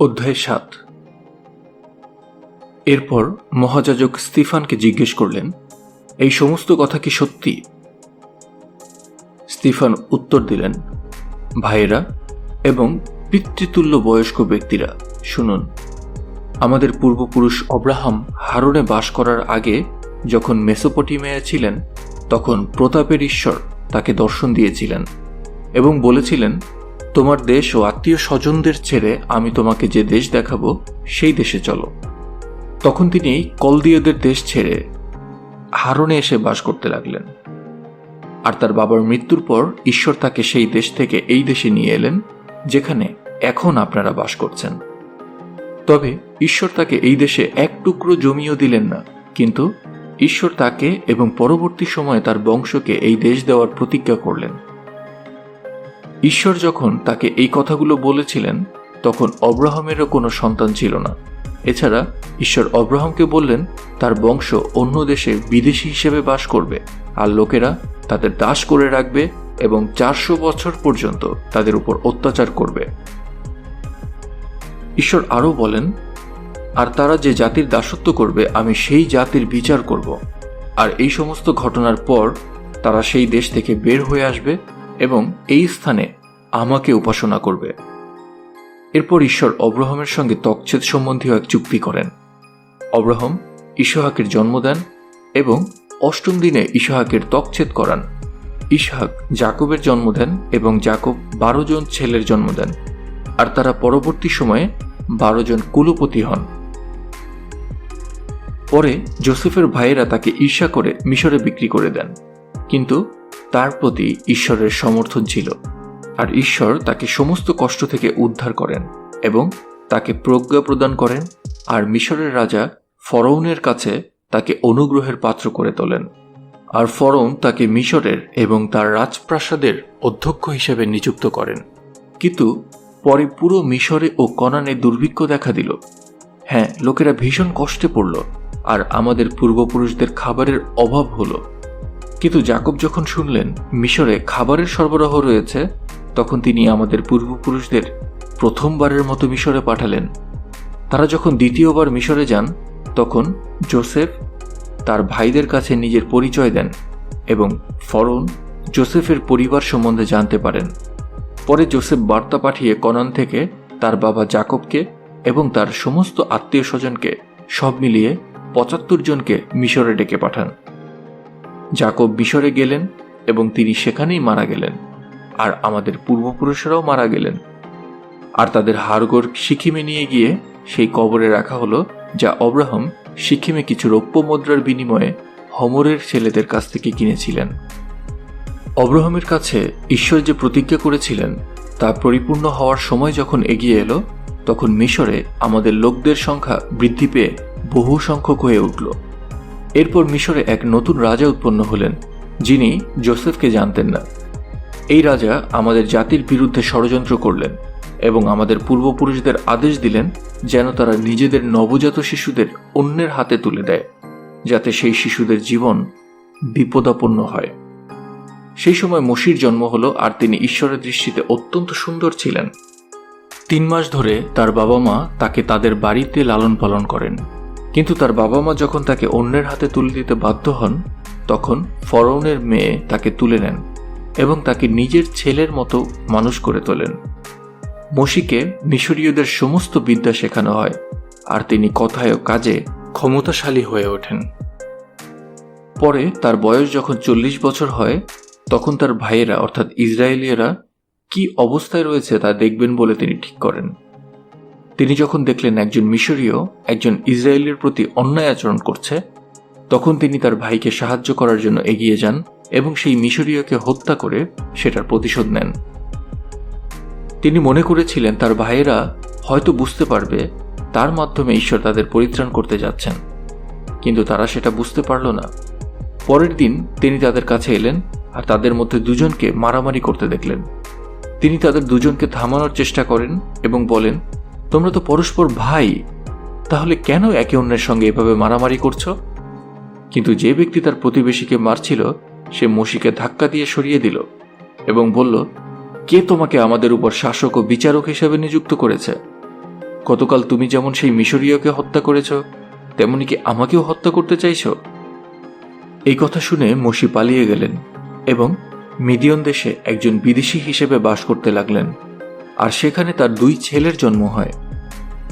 অধ্যায় সাত। এরপর মহাযাজক স্তিফানকে জিজ্ঞেস করলেন, এই সমস্ত কথা কি সত্যি? স্তিফান উত্তর দিলেন, ভাইয়েরা এবং পিতৃতুল্য বয়স্ক ব্যক্তিরা, শুনুন। আমাদের পূর্বপুরুষ অব্রাহাম হারনে বাস করার আগে যখন মেসোপটিমিয়া ছিলেন, তখন প্রতাপের ঈশ্বর তাকে দর্শন দিয়েছিলেন এবং বলেছিলেন তোমার দেশ ও আত্মীয় স্বজনদের ছেড়ে আমি তোমাকে যে দেশ দেখাবো, সেই দেশে চলো। তখন তিনি কলদীয়দের দেশ ছেড়ে হারনে এসে বাস করতে লাগলেন। আর তার বাবার মৃত্যুর পর ঈশ্বর তাকে সেই দেশ থেকে এই দেশে নিয়ে এলেন, যেখানে এখন আপনারা বাস করছেন। তবে ঈশ্বর তাকে এই দেশে এক টুকরো জমিও দিলেন না, কিন্তু ঈশ্বর তাকে এবং পরবর্তী সময়ে তার বংশকে এই দেশ দেওয়ার প্রতিজ্ঞা করলেন। ঈশ্বর যখন তাকে এই কথাগুলো বলেছিলেন, তখন অব্রাহামেরও কোনো সন্তান ছিল না। এছাড়া ঈশ্বর অব্রাহামকে বললেন, তার বংশ অন্য দেশে বিদেশি হিসেবে বাস করবে আর লোকেরা তাদের দাস করে রাখবে এবং চারশো বছর পর্যন্ত তাদের উপর অত্যাচার করবে। ঈশ্বর আরও বলেন, আর তারা যে জাতির দাসত্ব করবে, আমি সেই জাতির বিচার করব। আর এই সমস্ত ঘটনার পর তারা সেই দেশ থেকে বের হয়ে আসবে এবং এই স্থানে আমাকে উপাসনা করবে। এরপর ঈশ্বর অব্রাহামের সঙ্গে তকছেদ সম্বন্ধীয় এক চুক্তি করেন। অব্রাহম ইসহাকের জন্ম দেন এবং অষ্টম দিনে ইসহাকের তকছেদ করান। ইসহাক জাকবের জন্ম দেন এবং জাকব বারো জন ছেলের জন্ম দেন আর তারা পরবর্তী সময়ে বারো জন কুলপতি হন। পরে জোসেফের ভাইয়েরা তাকে ঈর্ষা করে মিশরে বিক্রি করে দেন। কিন্তু তার প্রতি ঈশ্বরের সমর্থন ছিল, আর ঈশ্বর তাকে সমস্ত কষ্ট থেকে উদ্ধার করেন এবং তাকে প্রজ্ঞা প্রদান করেন, আর মিশরের রাজা ফরৌনের কাছে তাকে অনুগ্রহের পাত্র করে তোলেন। আর ফরৌন তাকে মিশরের এবং তার রাজপ্রাসাদের অধ্যক্ষ হিসেবে নিযুক্ত করেন। কিন্তু পরে পুরো মিশরে ও কনানে দুর্ভিক্ষ দেখা দিল। হ্যাঁ লোকেরা ভীষণ কষ্টে পড়ল, আর আমাদের পূর্বপুরুষদের খাবারের অভাব হলো। কিন্তু জাকব যখন শুনলেন, মিশরে খাবারের সরবরাহ রয়েছে, তখন তিনি আমাদের পূর্বপুরুষদের প্রথমবারের মতো মিশরে পাঠালেন। তারা যখন দ্বিতীয়বার মিশরে যান, তখন জোসেফ তার ভাইদের কাছে নিজের পরিচয় দেন এবং ফরন জোসেফের পরিবার সম্বন্ধে জানতে পারেন। পরে জোসেফ বার্তা পাঠিয়ে কনান থেকে তার বাবা জাকবকে এবং তার সমস্ত আত্মীয় স্বজনকে সব মিলিয়ে পঁচাত্তর জনকে মিশরে ডেকে পাঠান। জাকব মিশরে গেলেন এবং তিনি সেখানেই মারা গেলেন, আর আমাদের পূর্বপুরুষেরাও মারা গেলেন। আর তাদের হাড়গোড় সিকিমে নিয়ে গিয়ে সেই কবরে রাখা হলো, যা অব্রাহাম সিকিমে কিছু রৌপ্য মুদ্রার বিনিময়ে হমরের ছেলেদের কাছ থেকে কিনেছিলেন। অব্রাহামের কাছে ঈশ্বর যে প্রতিজ্ঞা করেছিলেন, তা পরিপূর্ণ হওয়ার সময় যখন এগিয়ে এলো, তখন মিশরে আমাদের লোকদের সংখ্যা বৃদ্ধি পেয়ে বহু সংখ্যক হয়ে উঠল। এরপর মিশরে এক নতুন রাজা উৎপন্ন হলেন, যিনি জোসেফকে জানতেন না। এই রাজা আমাদের জাতির বিরুদ্ধে ষড়যন্ত্র করলেন এবং আমাদের পূর্বপুরুষদের আদেশ দিলেন যেন তারা নিজেদের নবজাত শিশুদের অন্যের হাতে তুলে দেয়, যাতে সেই শিশুদের জীবন বিপদাপন্ন হয়। সেই সময় মসির জন্ম হলো আর তিনি ঈশ্বরের দৃষ্টিতে অত্যন্ত সুন্দর ছিলেন। তিন মাস ধরে তার বাবা মা তাকে তাদের বাড়িতে লালন পালন করেন। কিন্তু তার বাবা মা যখন তাকে অন্যের হাতে তুলে দিতে বাধ্য হন, তখন ফরৌনের মেয়ে তাকে তুলে নেন এবং তাকে নিজের ছেলের মতো মানুষ করে তোলেন। মসিকে মিশরীয়দের সমস্ত বিদ্যা শেখানো হয় আর তিনি কথায় কাজে ক্ষমতাশালী হয়ে ওঠেন। পরে তার বয়স যখন চল্লিশ বছর হয়, তখন তার ভাইয়েরা অর্থাৎ ইসরায়েলিয়েরা কি অবস্থায় রয়েছে তা দেখবেন বলে তিনি ঠিক করেন। তিনি যখন দেখলেন একজন মিশরীয়, একজন ইসরায়েলের প্রতি অন্যায় আচরণ করছে, তখন তিনি তার ভাইকে সাহায্য করার জন্য এগিয়ে যান এবং সেই মিশরীয়কে হত্যা করে সেটার প্রতিশোধ নেন। তিনি মনে করেছিলেন তার ভাইয়েরা হয়তো বুঝতে পারবে, তার মাধ্যমে ঈশ্বর তাদের পরিত্রাণ করতে যাচ্ছেন। কিন্তু তারা সেটা বুঝতে পারল না। পরের দিন তিনি তাদের কাছে এলেন আর তাদের মধ্যে দুজনকে মারামারি করতে দেখলেন। তিনি তাদের দুজনকে থামানোর চেষ্টা করেন এবং বলেন তোমরা তো পরস্পর ভাই, তাহলে কেন একে অন্যের সঙ্গে এভাবে মারামারি করছ? কিন্তু যে ব্যক্তি তার প্রতিবেশীকে মারছিল, সে মসিকে ধাক্কা দিয়ে সরিয়ে দিল এবং বলল, কে তোমাকে আমাদের উপর শাসক ও বিচারক হিসেবে নিযুক্ত করেছে? গতকাল তুমি যেমন সেই মিশরীয়কে হত্যা করেছ, তেমনি কি আমাকেও হত্যা করতে চাইছ? এই কথা শুনে মসি পালিয়ে গেলেন এবং মিডিয়ন দেশে একজন বিদেশি হিসেবে বাস করতে লাগলেন। আর সেখানে তার দুই ছেলের জন্ম হয়।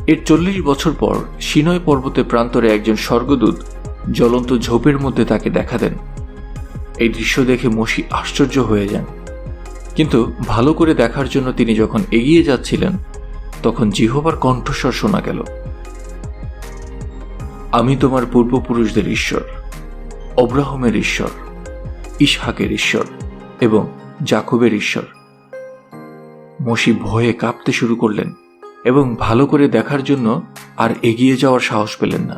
এর চল্লিশ বছর পর সিনয় পর্বতের প্রান্তরে একজন স্বর্গদূত জ্বলন্ত ঝোপের মধ্যে তাকে দেখা দেন। এই দৃশ্য দেখে মসি আশ্চর্য হয়ে যান। কিন্তু ভালো করে দেখার জন্য তিনি যখন এগিয়ে যাচ্ছিলেন, তখন জিহবার কণ্ঠস্বর শোনা গেল। আমি তোমার পূর্বপুরুষদের ঈশ্বর, অব্রাহমের ঈশ্বর, ইসহাকের ঈশ্বর এবং জাকবের ঈশ্বর। মসি ভয়ে কাঁপতে শুরু করলেন। এবং ভালো করে দেখার জন্য আর এগিয়ে যাওয়ার সাহস পেলেন না।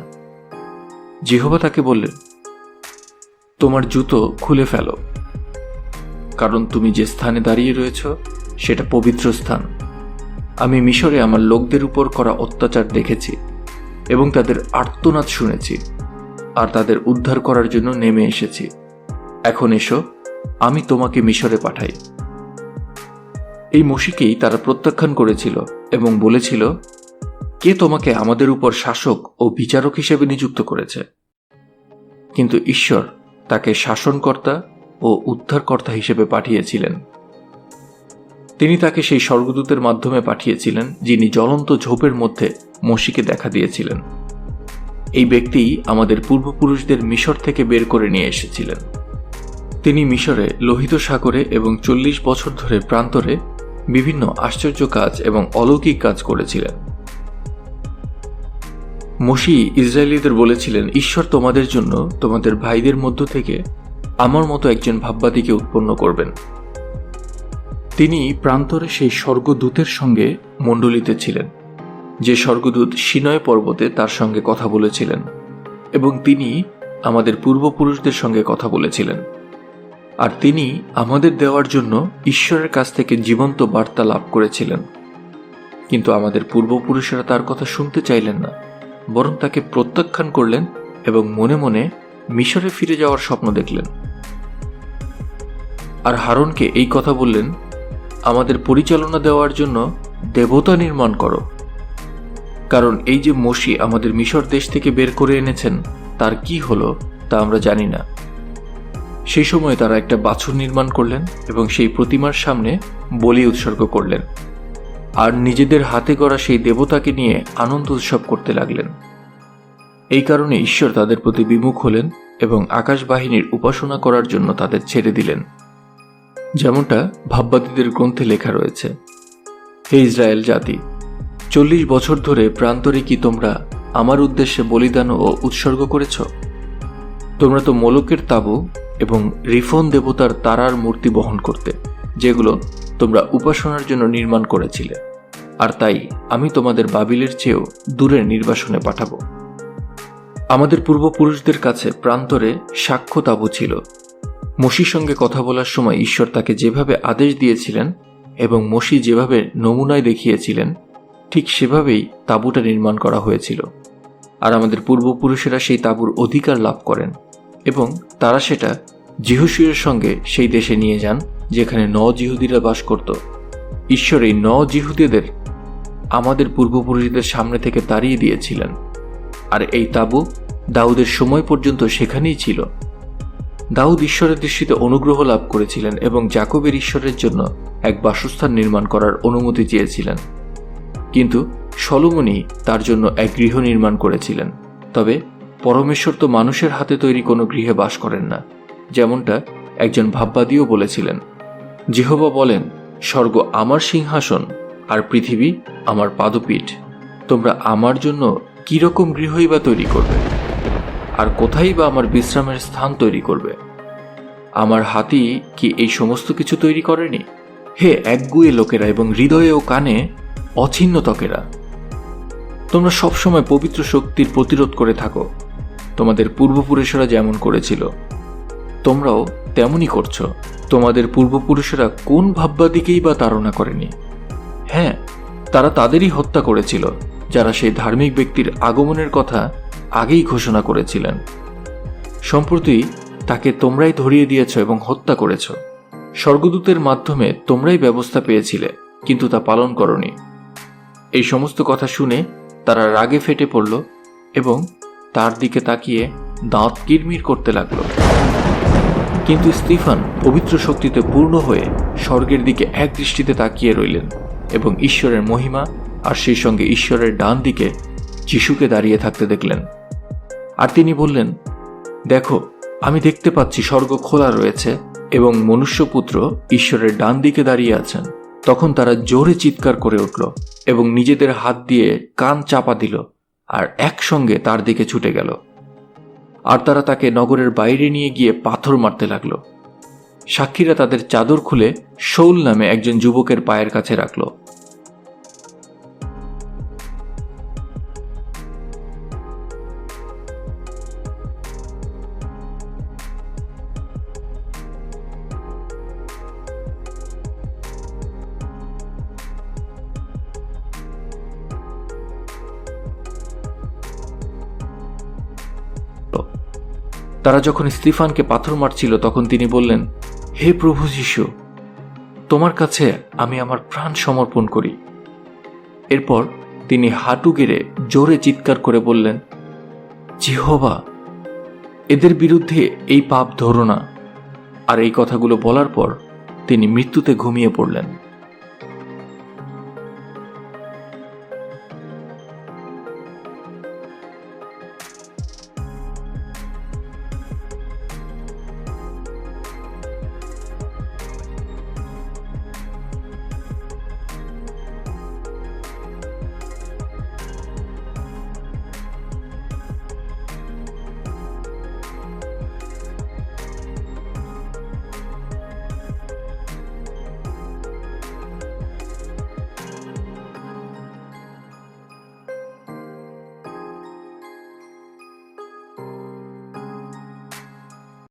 জিহবা তাকে বললেন, তোমার জুতো খুলে ফেলো, কারণ তুমি যে স্থানে দাঁড়িয়ে রয়েছ সেটা পবিত্র স্থান। আমি মিশরে আমার লোকদের উপর করা অত্যাচার দেখেছি এবং তাদের আর্তনাদ শুনেছি আর তাদের উদ্ধার করার জন্য নেমে এসেছি। এখন এসো, আমি তোমাকে মিশরে পাঠাই। এই মসিকেই তারা প্রত্যাখ্যান করেছিল এবং বলেছিল, কে তোমাকে আমাদের উপর শাসক ও বিচারক হিসেবে নিযুক্ত করেছে? কিন্তু ঈশ্বর তাকে শাসনকর্তা ও উদ্ধারকর্তা হিসেবে পাঠিয়েছিলেন। তিনি তাকে সেই স্বর্গদূতের মাধ্যমে পাঠিয়েছিলেন, যিনি জ্বলন্ত ঝোপের মধ্যে মসিকে দেখা দিয়েছিলেন। এই ব্যক্তি আমাদের পূর্বপুরুষদের মিশর থেকে বের করে নিয়ে এসেছিলেন। তিনি মিশরে লোহিত সাগরে এবং চল্লিশ বছর ধরে প্রান্তরে বিভিন্ন আশ্চর্য কাজ এবং অলৌকিক কাজ করেছিলেন। মসি ইসরায়েলিদের বলেছিলেন, ঈশ্বর তোমাদের জন্য তোমাদের ভাইদের মধ্য থেকে আমার মতো একজন ভাববাদীকে উৎপন্ন করবেন। তিনি প্রান্তরে সেই স্বর্গদূতের সঙ্গে মণ্ডলিতে ছিলেন, যে স্বর্গদূত সিনয় পর্বতে তার সঙ্গে কথা বলেছিলেন এবং তিনি আমাদের পূর্বপুরুষদের সঙ্গে কথা বলেছিলেন। আর তিনি আমাদের দেওয়ার জন্য ঈশ্বরের কাছ থেকে জীবন্ত বার্তা লাভ করেছিলেন। কিন্তু আমাদের পূর্বপুরুষেরা তার কথা শুনতে চাইলেন না, বরং তাকে প্রত্যাখ্যান করলেন এবং মনে মনে মিশরে ফিরে যাওয়ার স্বপ্ন দেখলেন। আর হারনকে এই কথা বললেন, আমাদের পরিচালনা দেওয়ার জন্য দেবতা নির্মাণ করো। কারণ এই যে মসি আমাদের মিশর দেশ থেকে বের করে এনেছেন, তার কি হলো তা আমরা জানি না। সেই সময় তারা একটা বাছুর নির্মাণ করলেন এবং সেই প্রতিমার সামনে বলি উৎসর্গ করলেন। আর নিজেদের হাতে করা সেই দেবতাকে নিয়ে আনন্দ উৎসব করতে লাগলেন। এই কারণে ঈশ্বর তাদের প্রতি বিমুখ হলেন এবং আকাশ বাহিনীর উপাসনা করার জন্য তাদের ছেড়ে দিলেন। যেমনটা ভাববাদীদের গ্রন্থে লেখা রয়েছে, হে ইসরায়েল জাতি, চল্লিশ বছর ধরে প্রান্তরে কি তোমরা আমার উদ্দেশ্যে বলিদান ও উৎসর্গ করেছ? তোমরা তো মোলকের তাবু এবং রিফন দেবতার তারার মূর্তি বহন করতে, যেগুলো তোমরা উপাসনার জন্য নির্মাণ করেছিলে। আর তাই আমি তোমাদের বাবিলের চেয়েও দূরের নির্বাসনে পাঠাবো। আমাদের পূর্বপুরুষদের কাছে প্রান্তরে সাক্ষ্য তাবু ছিল। মসির সঙ্গে কথা বলার সময় ঈশ্বর তাকে যেভাবে আদেশ দিয়েছিলেন এবং মসি যেভাবে নমুনায় দেখিয়েছিলেন, ঠিক সেভাবেই তাঁবুটা নির্মাণ করা হয়েছিল। আর আমাদের পূর্বপুরুষেরা সেই তাঁবুর অধিকার লাভ করেন। এবং তারা সেটা জিহুসুয়ের সঙ্গে সেই দেশে নিয়ে যান, যেখানে ন জিহুদিরা বাস করত। ঈশ্বর এই ন জিহুদিদের আমাদের পূর্বপুরুষদের সামনে থেকে তাড়িয়ে দিয়েছিলেন। আর এই তাঁবু দাউদের সময় পর্যন্ত সেখানেই ছিল। দাউদ ঈশ্বরের দৃষ্টিতে অনুগ্রহ লাভ করেছিলেন এবং জাকবের ঈশ্বরের জন্য এক বাসস্থান নির্মাণ করার অনুমতি চেয়েছিলেন। কিন্তু সলমনি তার জন্য এক গৃহ নির্মাণ করেছিলেন। তবে পরমেশ্বর তো মানুষের হাতে তৈরি কোনো গৃহে বাস করেন না, যেমনটা একজন ভাববাদীও বলেছিলেন। জিহবা বলেন, স্বর্গ আমার সিংহাসন আর পৃথিবী আমার পাদপীঠ। তোমরা আমার জন্য কীরকম গৃহই বা তৈরি করবে? আর কোথায় বা আমার বিশ্রামের স্থান তৈরি করবে? আমার হাতি কি এই সমস্ত কিছু তৈরি করেনি? হে একগুয়ে লোকেরা এবং হৃদয়ে ও কানে অছিন্ন ত্বকেরা! তোমরা সবসময় পবিত্র শক্তির প্রতিরোধ করে থাকো। তোমাদের পূর্বপুরুষেরা যেমন করেছিল, তোমরাও তেমনই করছ। তোমাদের পূর্বপুরুষেরা কোন ভাববাদিকেই বা তাড়না করেনি। হ্যাঁ তারা তাদেরই হত্যা করেছিল, যারা সেই ধার্মিক ব্যক্তির আগমনের কথা আগেই ঘোষণা করেছিলেন। সম্প্রতি তাকে তোমরাই ধরিয়ে দিয়েছ এবং হত্যা করেছ। স্বর্গদূতের মাধ্যমে তোমরাই ব্যবস্থা পেয়েছিলে, কিন্তু তা পালন করনি। এই সমস্ত কথা শুনে তারা রাগে ফেটে পড়ল এবং তার দিকে তাকিয়ে দাঁত কিরমির করতে লাগল। কিন্তু স্টিফান পবিত্র শক্তিতে পূর্ণ হয়ে স্বর্গের দিকে এক দৃষ্টিতে তাকিয়ে রইলেন এবং ঈশ্বরের মহিমা আর সেই সঙ্গে ঈশ্বরের ডান দিকে যিশুকে দাঁড়িয়ে থাকতে দেখলেন। আর তিনি বললেন, দেখো, আমি দেখতে পাচ্ছি স্বর্গ খোলা রয়েছে এবং মনুষ্যপুত্র ঈশ্বরের ডান দিকে দাঁড়িয়ে আছেন। তখন তারা জোরে চিৎকার করে উঠল এবং নিজেদের হাত দিয়ে কান চাপা দিল। আর একসঙ্গে তার দিকে ছুটে গেল। আর তারা তাকে নগরের বাইরে নিয়ে গিয়ে পাথর মারতে লাগল। সাক্ষীরা তাদের চাদর খুলে শৌল নামে একজন যুবকের পায়ের কাছে রাখল। তারা যখন স্টিফানকে পাথর মারছিল, তখন তিনি বললেন, হে প্রভু যিশু, তোমার কাছে আমি আমার প্রাণ সমর্পণ করি। এরপর তিনি হাঁটু গেড়ে জোরে চিৎকার করে বললেন জিহবা এদের বিরুদ্ধে এই পাপ ধরো না। আর এই কথাগুলো বলার পর তিনি মৃত্যুতে ঘুমিয়ে পড়লেন।